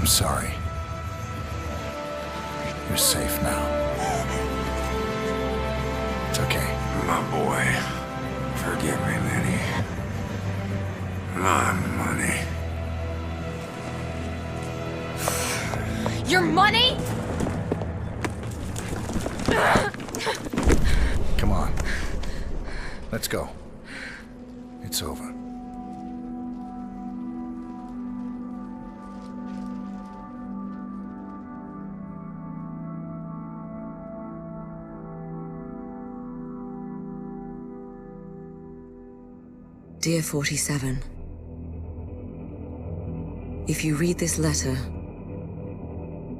I'm sorry. You're safe now. It's okay. My boy. Forgive me, Lenny. My money. Your money? Come on. Let's go. It's over. Dear 47, If you read this letter,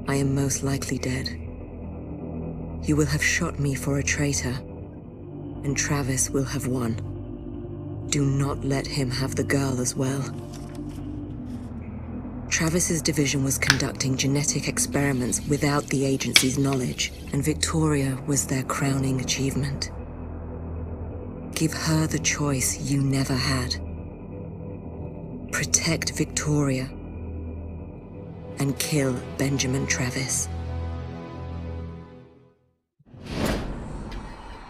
I am most likely dead. You will have shot me for a traitor, and Travis will have won. Do not let him have the girl as well. Travis's division was conducting genetic experiments without the agency's knowledge, and Victoria was their crowning achievement. Give her the choice you never had. Protect Victoria and kill Benjamin Travis.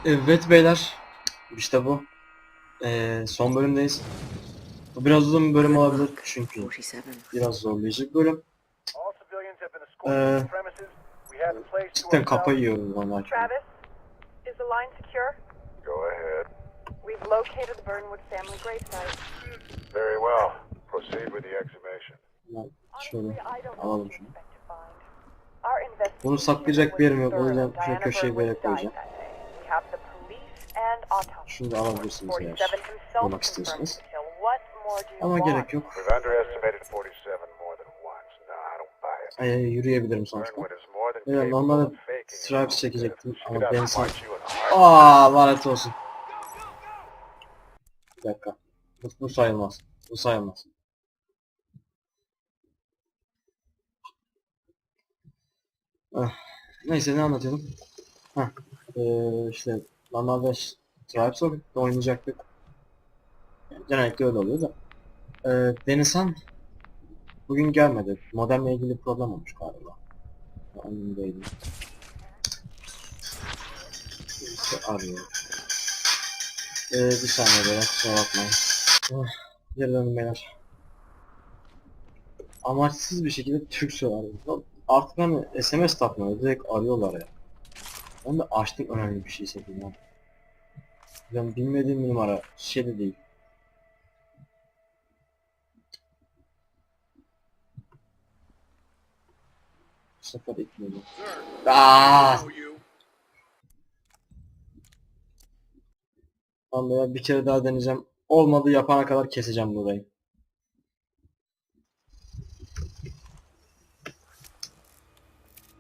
Evet beyler. İşte bu. Ee, son bölümdeyiz. Bu biraz uzun bir bölüm olabilir çünkü 47. biraz zorlayıcı bir bölüm. Ee, Cidden kafayı yiyoruz onlar. Travis, is the line secure? Go ahead. We've located the Burnwood family gravesite. Very well. Proceed with the exhumation. Şöyle alalım şunu. Bunu saklayacak bir yerim yok, o yüzden şöyle köşeye böyle koyacağım. that day. We have the police and autopsy. Şunu da alabilirsiniz eğer 47 himself almak istiyorsanız. Ama gerek yok. We've underestimated 47 more than once. No, I don't buy it. Ee, yürüyebilirim sonuçta. Evet, normalde stripes çekecektim ama ben to sana... punch you in the heart. Aa lanet olsun. Bir dakika. Bu, bu sayılmaz. Bu sayılmaz. Neyse ne anlatıyordum? Ee, işte normalde Tribes oynayacaktık. Yani genellikle öyle oluyor da. Ee, Denizhan bugün gelmedi. Modemle ilgili problem olmuş galiba. Emin değilim. İşte arıyor. Ee, bir saniye beyler kusura bakmayın. Oh, geri döndüm beyler. Amaçsız bir şekilde Türkçe arıyor. Lan Artık hani SMS takmıyor. Direkt arıyorlar ya. Onu da açtım önemli bir şeyse bilmem. Yani bilmediğim bir numara. Şey de değil. Sefer etmiyor. Aaaa! Beyler bir kere daha deneyeceğim. Olmadı yapana kadar keseceğim burayı.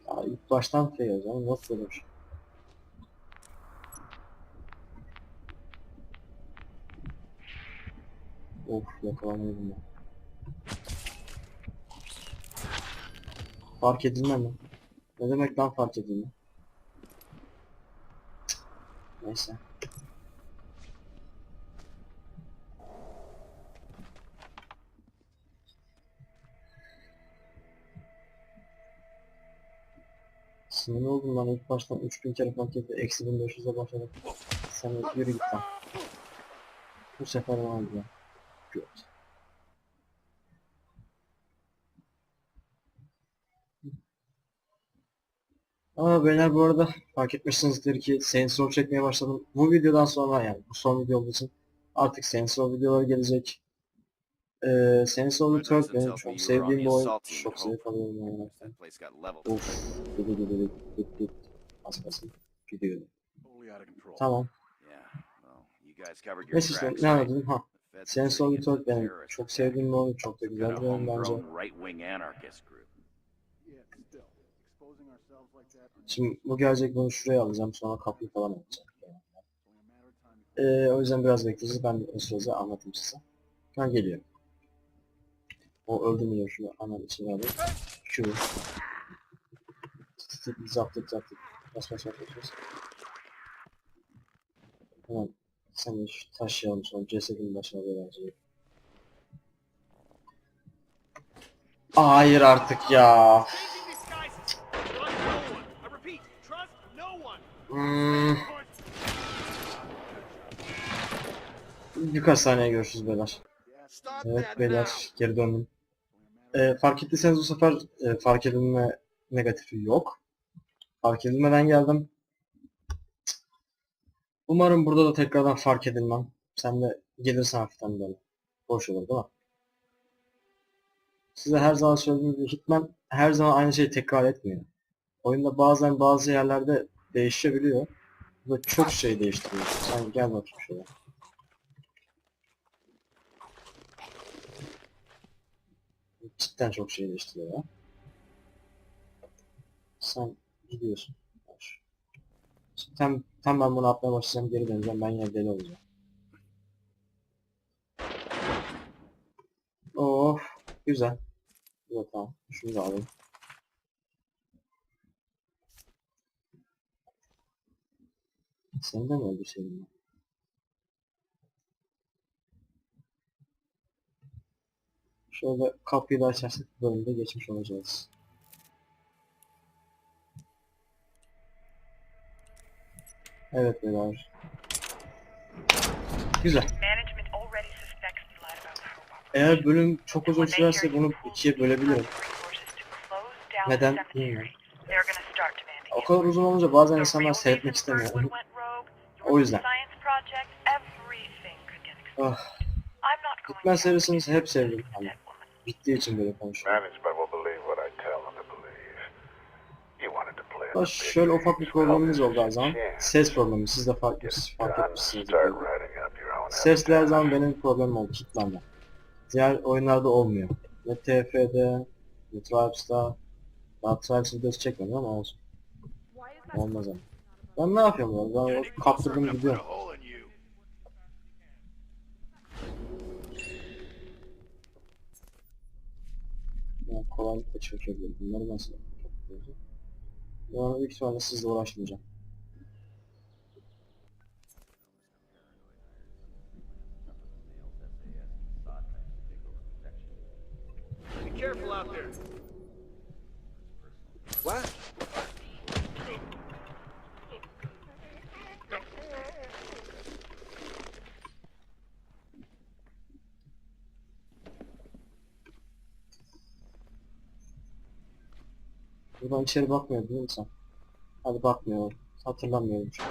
Ya ilk baştan şey o nasıl şey? Of yakalanıyordum ben. Fark edilme mi? Ne demek lan fark edilme? Neyse. Sinirli oldum lan ilk baştan 3000 kere fark etti. Eksi 1500'e başladık. Sen yürü git lan. Bu sefer var ya. Göt. Aa beyler bu arada fark etmişsinizdir ki Row çekmeye başladım. Bu videodan sonra yani bu son video olduğu için artık Row videoları gelecek. Ee, Row the Third benim çok sevdiğim bir oyun. Çok zevk alıyorum leveled. Of. Dedi dedi dedi dedi dedi. Az kalsın. Gidiyor. Totally out of control. Tamam. Yeah, well, you guys covered your Neyse işte ne anladım ha. Consider you Third benim çok sevdiğim bir oyun. Çok da güzel bir oyun bence. Şimdi bu gelecek bunu şuraya alacağım sonra kapıyı falan yapacağım. Only a matter of time. Ee, o yüzden biraz bekleyeceğiz. Ben o sırada anlatayım size. Ha geliyor. O öldürmüyor şunu anam içine alayım. Şu. Tık zaptık zaptık. Bas bas bas bas. Tamam. Sen de şu taşıyalım sonra cesedin başına acıyı. Hayır artık ya. Hmm. Birkaç saniye görüşürüz beyler. Evet beyler geri döndüm. Ee, fark ettiyseniz bu sefer e, fark edilme negatifi yok. Fark edilmeden geldim. Umarım burada da tekrardan fark edilmem. Sen de gelirsen hafiften böyle. Hoş olur değil mi? Size her zaman söylediğim gibi Hitman her zaman aynı şeyi tekrar etmiyor. Oyunda bazen bazı yerlerde değişebiliyor. Bu da çok şey değiştiriyor. Sen gel bakayım şöyle. Cidden çok şey değiştiriyor ya. Sen gidiyorsun. Tam, tam ben bunu atmaya başlayacağım geri döneceğim ben yine deli olacağım. Of güzel. Güzel tamam. Şunu da alayım. Sen de mi şeyin Şöyle kapıyı da açarsak bu bölümde geçmiş olacağız. Evet beyler. Güzel. Eğer bölüm çok uzun sürerse bunu ikiye bölebilirim. Neden bilmiyorum. O kadar uzun olunca bazen insanlar seyretmek istemiyor. O yüzden. going Hitman serisini hep sevdim. woman. Bittiği için böyle konuşuyorum. Management will believe what I tell them to believe. You wanted to play Ama şöyle ufak bir problemimiz oldu her zaman. Ses problemi. Siz de fark, fark etmişsiniz. Sesli her zaman benim problemim oldu Hitman'da. Diğer oyunlarda olmuyor. Ne TF'de, ne Tribes'da. Daha Tribes videosu çekmedim ama olsun. Olmaz ama. Ben ne yapıyorum ya? Ben kaptırdım gidiyorum. Kolaylıkla çekebilirim. Bunları nasıl yapacağım? Yani büyük ihtimalle sizle uğraşmayacağım. Be careful out there. What? Buradan içeri bakmıyor değil mi sen? Hadi bakmıyor. Hatırlamıyorum şu an.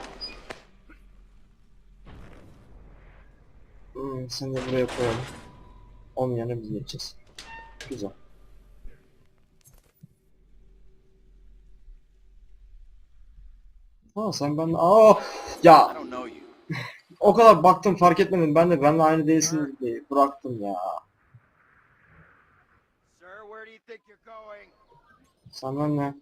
Hmm, seni de buraya koyalım. Onun yerine biz geçeceğiz. Güzel. Ha sen ben I ya o kadar baktım fark etmedim. Ben de benle aynı değilsin diye bıraktım ya. Sir, where do you think you're going? Sana ne?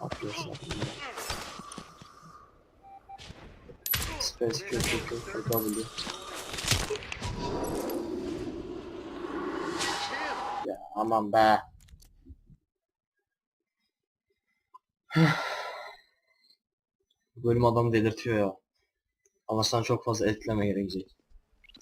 Yapıyorsun. Space Q Q Q W. Ya aman be. Bölüm adamı delirtiyor ya. Ama sana çok fazla etleme gerekecek.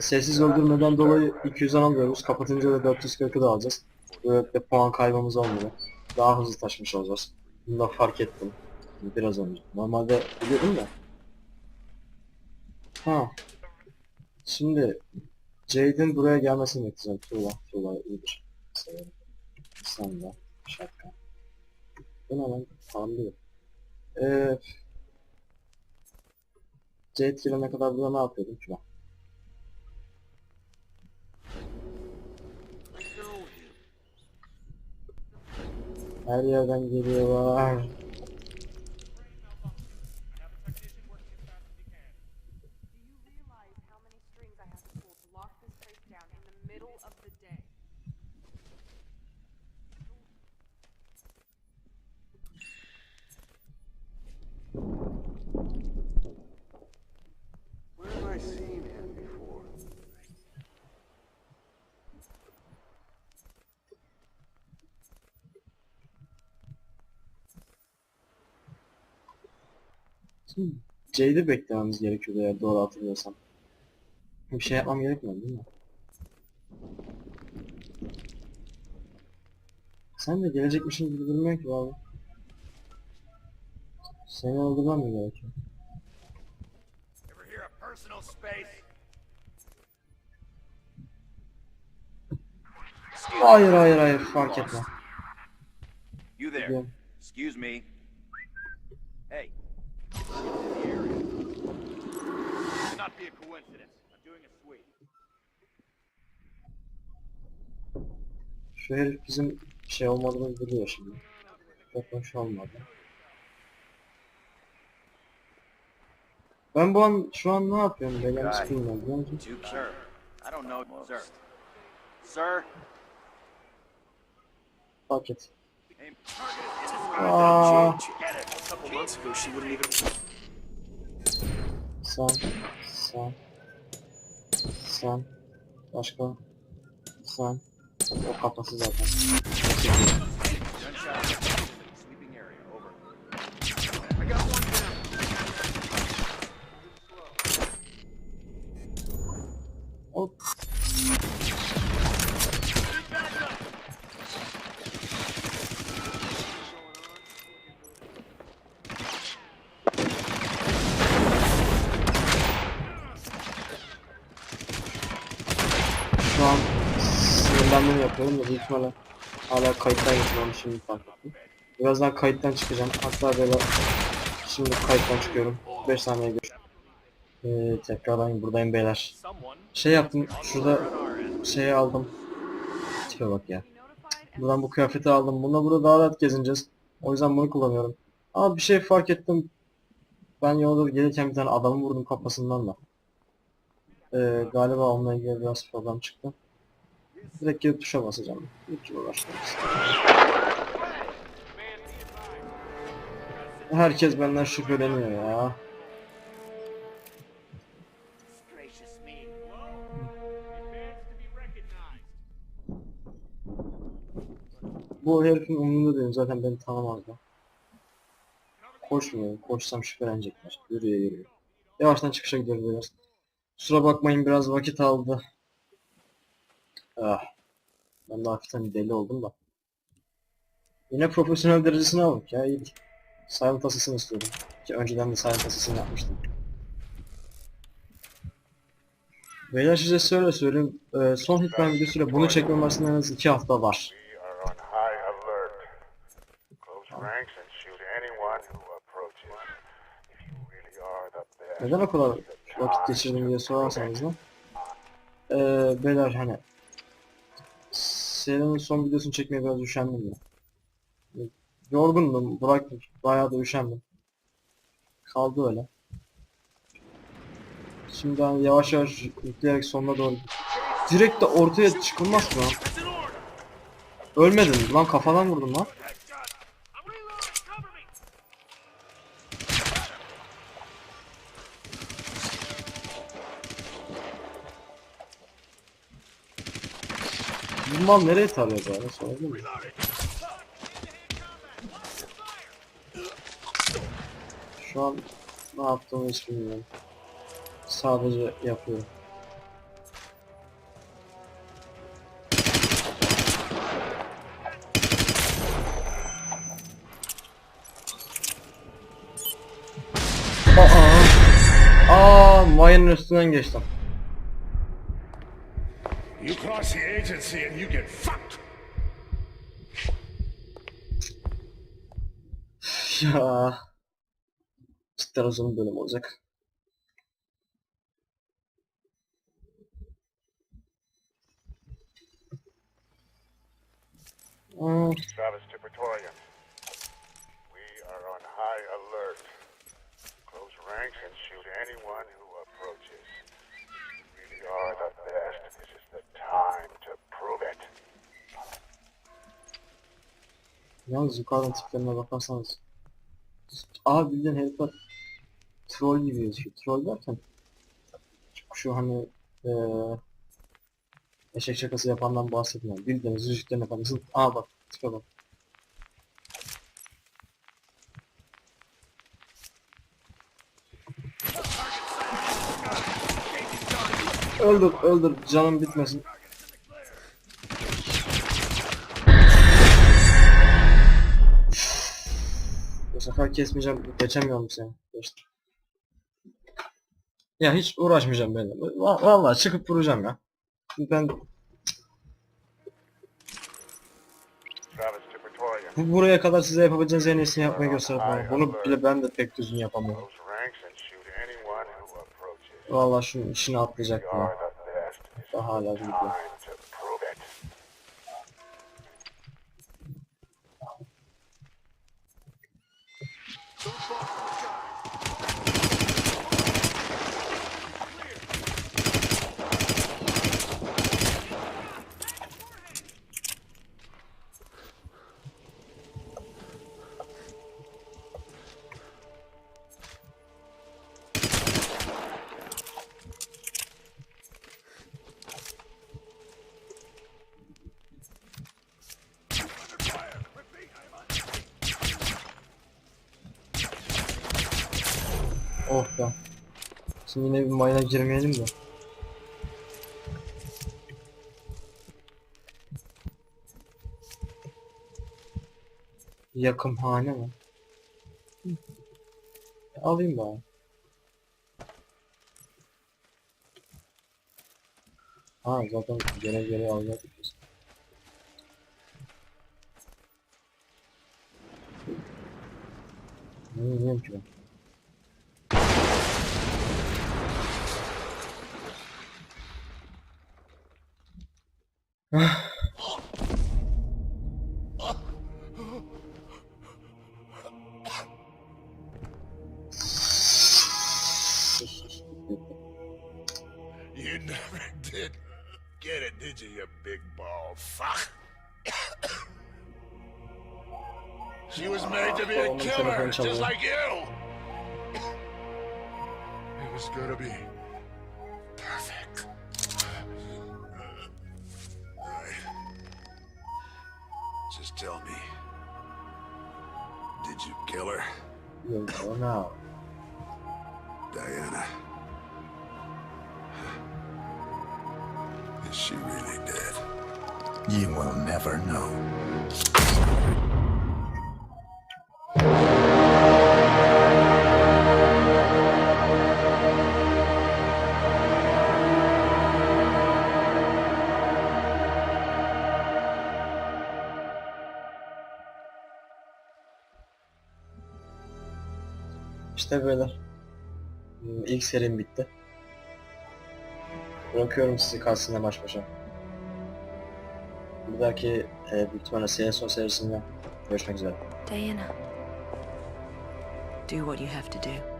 Sessiz öldürmeden dolayı 200'den alıyoruz. Kapatınca da 440'ı da alacağız. Böylelikle puan kaybımız olmuyor. Daha hızlı taşımış olacağız. Bunu da fark ettim. Biraz önce. Normalde biliyordum da. Ha. Şimdi Jade'in buraya gelmesini bekleyeceğim. Tuğla. Tuğla iyidir. Severim. Sen de. Şapka. Bu ne lan? Parlıyor. Eee... Jade gelene kadar burada ne yapıyordum ki ben? Her yerden geliyorlar. Do you realize how many strings I have to pull to lock this place Şimdi Jade'i beklememiz gerekiyordu eğer doğru hatırlıyorsam. Bir şey yapmam gerekmedi değil mi? Sen de gelecekmişin gibi durmuyor ki abi. Seni öldürmem mi gerekiyor? Hayır hayır hayır fark etme. You there. Excuse me. Not be a coincidence. I'm doing a sweep. Şu herif bizim şey olmadığını biliyor şimdi. Hoş olmadı. Ben bu an şu an ne yapıyorum? Ben yanlış bilmiyorum? Sir, I don't know, sir. Sir, Aa, Get it. A couple months ago, she wouldn't even. sen, sen, sen, başka, sen, o kafası zaten. Şu an sinirlendim yapıyorum da ihtimalle hala kayıttan geçiyorum şimdi fark. Birazdan kayıttan çıkacağım. Hatta böyle şimdi kayıttan çıkıyorum. 5 saniye görüşürüz. Ee, tekrardan buradayım beyler. Şey yaptım şurada şeyi aldım. Tipe bak ya. Buradan bu kıyafeti aldım. Bununla burada daha rahat gezineceğiz. O yüzden bunu kullanıyorum. Ama bir şey fark ettim. Ben yolda gelirken bir tane adamı vurdum kafasından da. Ee, galiba onunla ilgili biraz problem çıktı. Direkt gidip tuşa basacağım. Hiç uğraşmayız. Herkes benden şüpheleniyor ya. Bu herifin umurunda değilim zaten beni tanımazdı. Koşmuyor. Koşsam şüphelenecekler. Yürüye yürüyor. Yavaştan çıkışa gidiyoruz biraz. Kusura bakmayın biraz vakit aldı. Ah. Ben de hafiften deli oldum da. Yine profesyonel derecesini aldık ya iyi. Silent Assassin istiyordum. Ki önceden de Silent Assassin yapmıştım. Beyler size şöyle söyleyeyim. Ee, son Hitman videosuyla bunu çekmem arasında en az 2 hafta var. Neden o kadar vakit geçirdim diye sorarsanız da. Ee, beyler hani serinin son videosunu çekmeye biraz üşendim ya. Yorgundum, bıraktım. Bayağı da üşendim. Kaldı öyle. Şimdi hani yavaş yavaş yükleyerek sonuna doğru. Direkt de ortaya çıkılmaz mı? Ölmedim lan kafadan vurdum lan. Bu mal nereye tarıyor böyle sorabilir miyim? Şu an ne yaptığımı hiç bilmiyorum. Sadece yapıyorum. Aa! Aa, Maya'nın üstünden geçtim. You cross the agency and you get fucked. Uzun bir bölüm olacak. Aa, Travis to Praetorian. We are on high alert. Close ranks and shoot anyone who Yalnız yukarıdan tiplerine bakarsanız. Abi bildiğin herifler troll gibi yazıyor. Troll derken şu hani ee, eşek şakası yapandan bahsetmiyorum. Bildiğiniz yüzüklerin efendisi. Aa bak tipe bak. Öldür öldür canım bitmesin. Sefer kesmeyeceğim. Geçemiyorum seni. Geçtim. Ya hiç uğraşmayacağım benimle. Va- Vallahi çıkıp vuracağım ya. Ben bu buraya kadar size yapabileceğiniz en iyisini yapmayı gösterdim. bana. Bunu bile ben de pek düzgün yapamıyorum. Vallahi şunun işini best. It's Daha hala gidiyor. to prove it. Oh Şimdi yine bir mayına girmeyelim de. Yakımhane mi? Hı. Alayım bari. Ha zaten gene geri alacaktık biz. Ne ben. You never did get it, did you, you big ball fuck? she was made to be a killer, just like you. It was gonna be tell me, did you kill her, Yok ona. Diana? Is she really dead? You will never know. İşte böyle. Hmm, İlk serim bitti. Bırakıyorum sizi karşısında baş başa. Bir dahaki e, büyük ihtimalle CSO serisinde görüşmek üzere. Diana. Do what you have to do.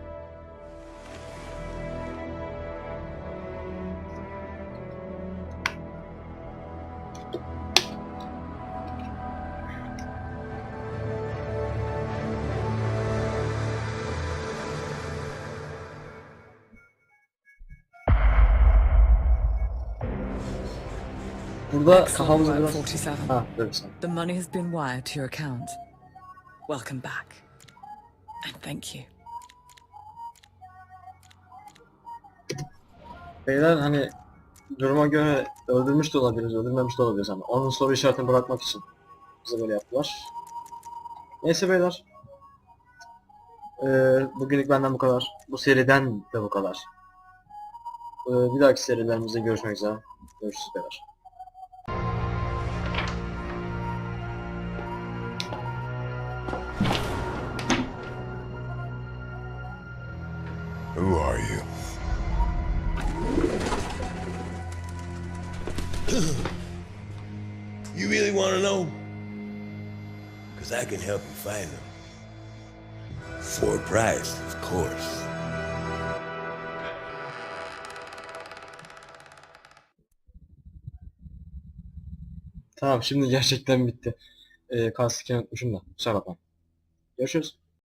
Burada kafamızı biraz... 47. Ha, saniye. The money has been wired to your account. Welcome back. And thank you. Beyler hani duruma göre öldürmüş de olabiliriz, öldürmemiş de olabiliriz ama onun soru işaretini bırakmak için bize böyle yaptılar. Neyse beyler. Ee, bugünlük benden bu kadar. Bu seriden de bu kadar. Ee, bir dahaki serilerimizde görüşmek üzere. Görüşürüz beyler. Who are you? You really want to know? Because I can help you find them. For price, of course. Tamam şimdi gerçekten bitti. Ee, Kastik'i unutmuşum da. Kusura bakma. Görüşürüz.